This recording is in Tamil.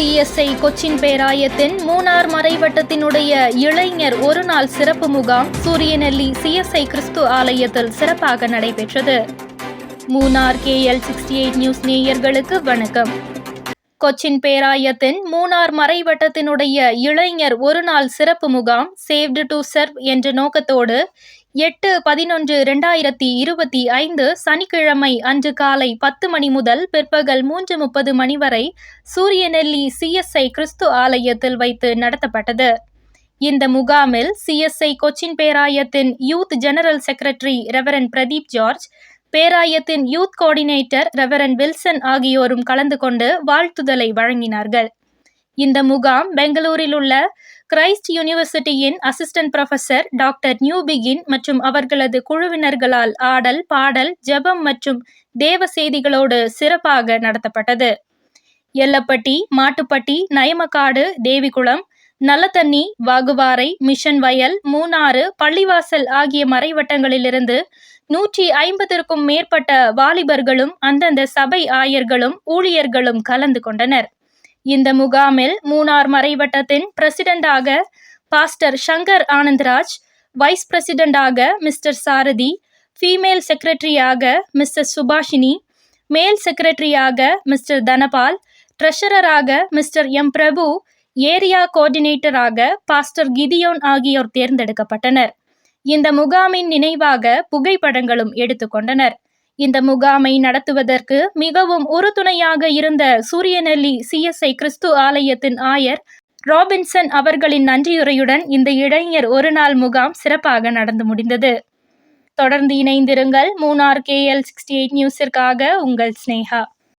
சிஎஸ்ஐ கொச்சின் பேராயத்தின் மூணார் மறைவட்டத்தினுடைய இளைஞர் ஒருநாள் சிறப்பு முகாம் சூரியநெல்லி சிஎஸ்ஐ கிறிஸ்து ஆலயத்தில் சிறப்பாக நடைபெற்றது. Munnar KL sixty eight news நேயர்களுக்கு வணக்கம். கொச்சின் பேராயத்தின் மூணார் மறைவட்டத்தினுடைய இளைஞர் ஒருநாள் சிறப்பு முகாம் சேவ்டு டு சர்வ் என்ற நோக்கத்தோடு எட்டு பதினொன்று ரெண்டாயிரத்தி இருபத்தி ஐந்து சனிக்கிழமை அன்று காலை பத்து மணி முதல் பிற்பகல் மூன்று முப்பது மணி வரை சூரியநெல்லி சிஎஸ்ஐ கிறிஸ்து ஆலயத்தில் வைத்து நடத்தப்பட்டது. இந்த முகாமில் CSI Cochin பேராயத்தின் youth general secretary reverend Pradeep George பேராயத்தின் youth coordinator reverend Wilson ஆகியோரும் கலந்து கொண்டு வாழ்த்துதலை வழங்கினார்கள். இந்த முகாம் பெங்களூரில் உள்ள Christ university assistant professor doctor Newbigin மற்றும் அவர்களது குழுவினர்களால் ஆடல் பாடல் ஜெபம் மற்றும் தேவ செய்திகளோடு சிறப்பாக நடத்தப்பட்டது. எல்லப்பட்டி மாட்டுப்பட்டி நயமக்காடு தேவிகுளம் நல்லத்தண்ணி வாகுவாரை மிஷன் வயல் மூணாறு பள்ளிவாசல் ஆகிய மறைவட்டங்களிலிருந்து நூற்றி ஐம்பதற்கும் மேற்பட்ட வாலிபர்களும் அந்தந்த சபை ஆயர்களும் ஊழியர்களும் கலந்து கொண்டனர். இந்த முகாமில் மூணார் மறைவட்டத்தின் பிரசிடெண்டாக பாஸ்டர் சங்கர் ஆனந்த்ராஜ் வைஸ் பிரசிடெண்டாக மிஸ்டர் சாரதி ஃபீமேல் செக்ரட்டரியாக மிஸ்டர் சுபாஷினி மேல் செக்ரட்டரியாக மிஸ்டர் தனபால் ட்ரெஷரராக மிஸ்டர் எம். பிரபு ஏரியா கோஆர்டினேட்டராக பாஸ்டர் கிதியோன் ஆகியோர் தேர்ந்தெடுக்கப்பட்டனர். இந்த முகாமின் நினைவாக புகைப்படங்களும் எடுத்துக்கொண்டனர். இந்த முகாமை நடத்துவதற்கு மிகவும் உறுதுணையாக இருந்த சூரியநெல்லி சிஎஸ்ஐ கிறிஸ்து ஆலயத்தின் ஆயர் ராபின்சன் அவர்களின் நன்றியுரையுடன் இந்த இளைஞர் ஒரு நாள் முகாம் சிறப்பாக நடந்து முடிந்தது. தொடர்ந்து இணைந்திருங்கள் மூணார் கேஎல் சிக்ஸ்டி எயிட் நியூஸிற்காக உங்கள் ஸ்னேகா